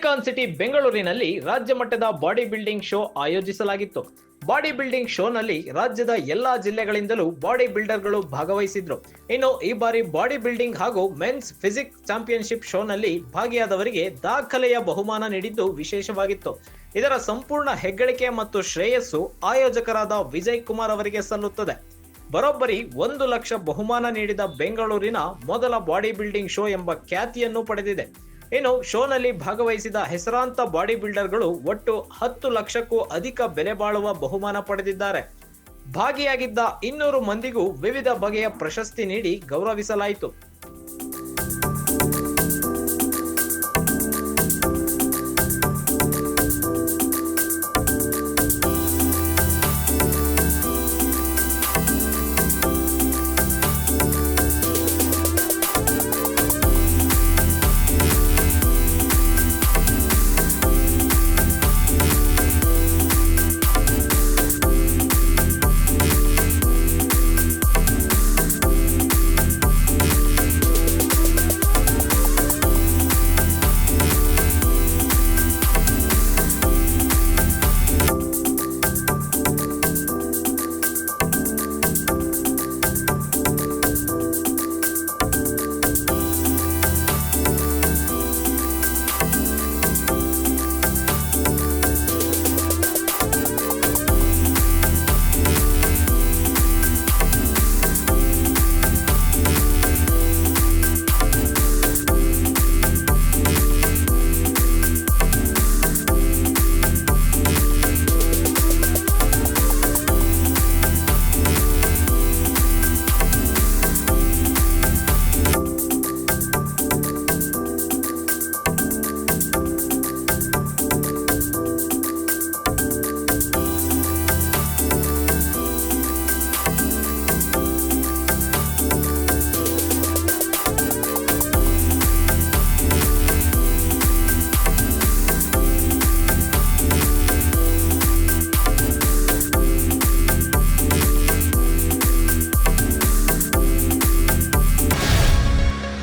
Silicon city, ಬೆಂಗಳೂರಿನಲ್ಲಿ ರಾಜ್ಯ ಮಟ್ಟದ ಬಾಡಿ ಬಿಲ್ಡಿಂಗ್ ಶೋ ಆಯೋಜಿಸಲಾಗಿತ್ತು. ಬಾಡಿ ಬಿಲ್ಡಿಂಗ್ ಶೋನಲ್ಲಿ ರಾಜ್ಯದ ಎಲ್ಲಾ ಜಿಲ್ಲೆಗಳಿಂದಲೂ ಬಾಡಿ ಬಿಲ್ಡರ್ಗಳು ಭಾಗವಹಿಸಿದ್ರು. ಇನ್ನು ಈ ಬಾರಿ ಬಾಡಿ ಬಿಲ್ಡಿಂಗ್ ಹಾಗೂ ಮೆನ್ಸ್ ಫಿಸಿಕ್ಸ್ ಚಾಂಪಿಯನ್ಶಿಪ್ ಶೋನಲ್ಲಿ ಭಾಗಿಯಾದವರಿಗೆ ದಾಖಲೆಯ ಬಹುಮಾನ ನೀಡಿದ್ದು ವಿಶೇಷವಾಗಿತ್ತು. ಇದರ ಸಂಪೂರ್ಣ ಹೆಗ್ಗಳಿಕೆ ಮತ್ತು ಶ್ರೇಯಸ್ಸು ಆಯೋಜಕರಾದ ವಿಜಯ್ ಕುಮಾರ್ ಅವರಿಗೆ ಸಲ್ಲುತ್ತದೆ. ಬರೋಬ್ಬರಿ ಒಂದು ಲಕ್ಷ ಬಹುಮಾನ ನೀಡಿದ ಬೆಂಗಳೂರಿನ ಮೊದಲ ಬಾಡಿ ಬಿಲ್ಡಿಂಗ್ ಶೋ ಎಂಬ ಖ್ಯಾತಿಯನ್ನು ಪಡೆದಿದೆ. ಇನ್ನು ಶೋನಲ್ಲಿ ಭಾಗವಹಿಸಿದ ಹೆಸರಾಂತ ಬಾಡಿ ಬಿಲ್ಡರ್ಗಳು ಒಟ್ಟು ಹತ್ತು ಲಕ್ಷಕ್ಕೂ ಅಧಿಕ ಬೆಲೆ ಬಾಳುವ ಬಹುಮಾನ ಪಡೆದಿದ್ದಾರೆ. ಭಾಗಿಯಾಗಿದ್ದ ಇನ್ನೂರು ಮಂದಿಗೂ ವಿವಿಧ ಬಗೆಯ ಪ್ರಶಸ್ತಿ ನೀಡಿ ಗೌರವಿಸಲಾಯಿತು.